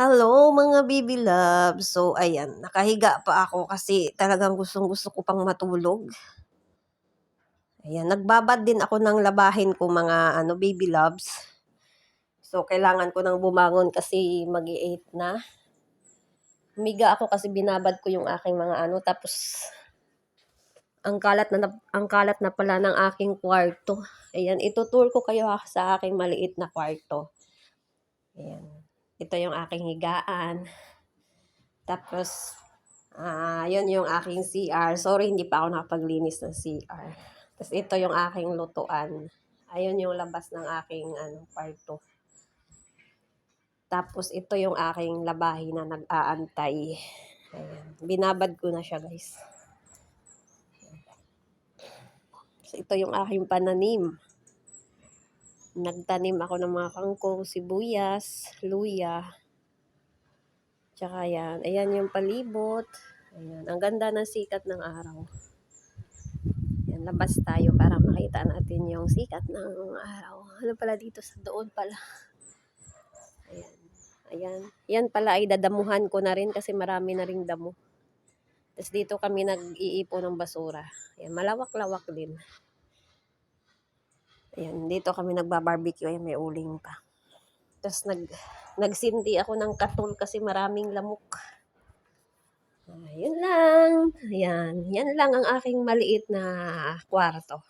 Hello mga baby love. So ayan, nakahiga pa ako kasi talagang gustong-gusto ko pang matulog. Ayan, nagbabad din ako ng labahin ko mga ano baby loves. So kailangan ko nang bumangon kasi mag-8 na. Humiga ako kasi binabad ko yung aking mga ano tapos ang kalat na ang kalat na pala ng aking kwarto. Ayan, itutour ko kayo sa aking maliit na kwarto. Ayan. Ito yung aking higaan. Tapos, ah, yun yung aking CR. Sorry, hindi pa ako nakapaglinis ng CR. Tapos, ito yung aking lutuan. Ayun yung labas ng aking ano, kwarto. Tapos, ito yung aking labahi na nag-aantay. Ayan. Binabad ko na siya, guys. So, ito yung aking pananim. Nagtanim ako ng mga kangkong, sibuyas, luya. Tsaka yan. Ayan yung palibot. Ayan. Ang ganda ng sikat ng araw. Ayan, labas tayo para makita natin yung sikat ng araw. Ano pala dito sa doon pala. Ayan. Ayan. Yan pala ay dadamuhan ko na rin kasi marami na ring damo. Tapos dito kami nag-iipo ng basura. Ayan, malawak-lawak din. Ayan, dito kami nagbabarbecue. Ayan, may uling pa. Tapos nag, nagsinti ako ng katul kasi maraming lamok. Ayan lang. Ayan. Yan lang ang aking maliit na kwarto.